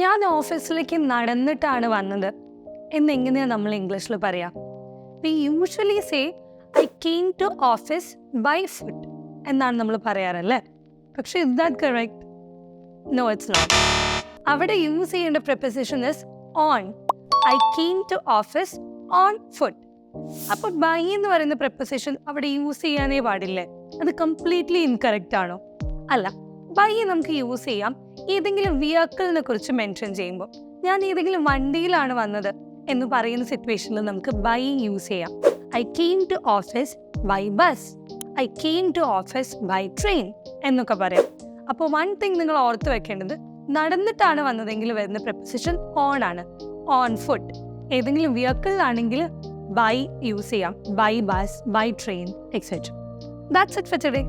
ഞാൻ ഓഫീസിലേക്ക് നടന്നിട്ടാണ് വന്നത്. എന്നെങ്ങനെയാണ് നമ്മൾ ഇംഗ്ലീഷിൽ പറയാം? We usually say I came to office by foot എന്നാണ് നമ്മൾ പറയാറല്ലേ? പക്ഷേ is that correct no it's not അവിടെ യൂസ് ചെയ്യേണ്ട preposition is on I came to office on foot അപ്പോൾ ബൈ എന്ന് പറയുന്ന പ്രിപ്പസിഷൻ അവിടെ യൂസ് ചെയ്യാനേ പാടില്ലേ? അത് കംപ്ലീറ്റ്ലി ഇൻകറക്റ്റ് ആണോ? അല്ല ബൈ നമുക്ക് യൂസ് ചെയ്യാം. ഏതെങ്കിലും വെഹിക്കിളിനെ കുറിച്ച് മെൻഷൻ ചെയ്യുമ്പോൾ ഞാൻ ഏതെങ്കിലും വണ്ടിയിലാണ് വന്നത് എന്ന് പറയുന്ന സിറ്റുവേഷനിൽ നമുക്ക് ബൈ യൂസ് ചെയ്യാം. I came to office by bus I came to office by train എന്നൊക്കെ പറയാം. അപ്പോൾ വൺ തിങ് നിങ്ങൾ ഓർത്ത് വെക്കേണ്ടത് നടന്നിട്ടാണ് വന്നതെങ്കിൽ വരുന്ന പ്രിപ്പസിഷൻ ഓൺ ആണ്. ഓൺ ഫുഡ് ഏതെങ്കിലും വെഹിക്കിളിലാണെങ്കിൽ ബൈ യൂസ് ചെയ്യാം. By bus by train etcetera that's it for today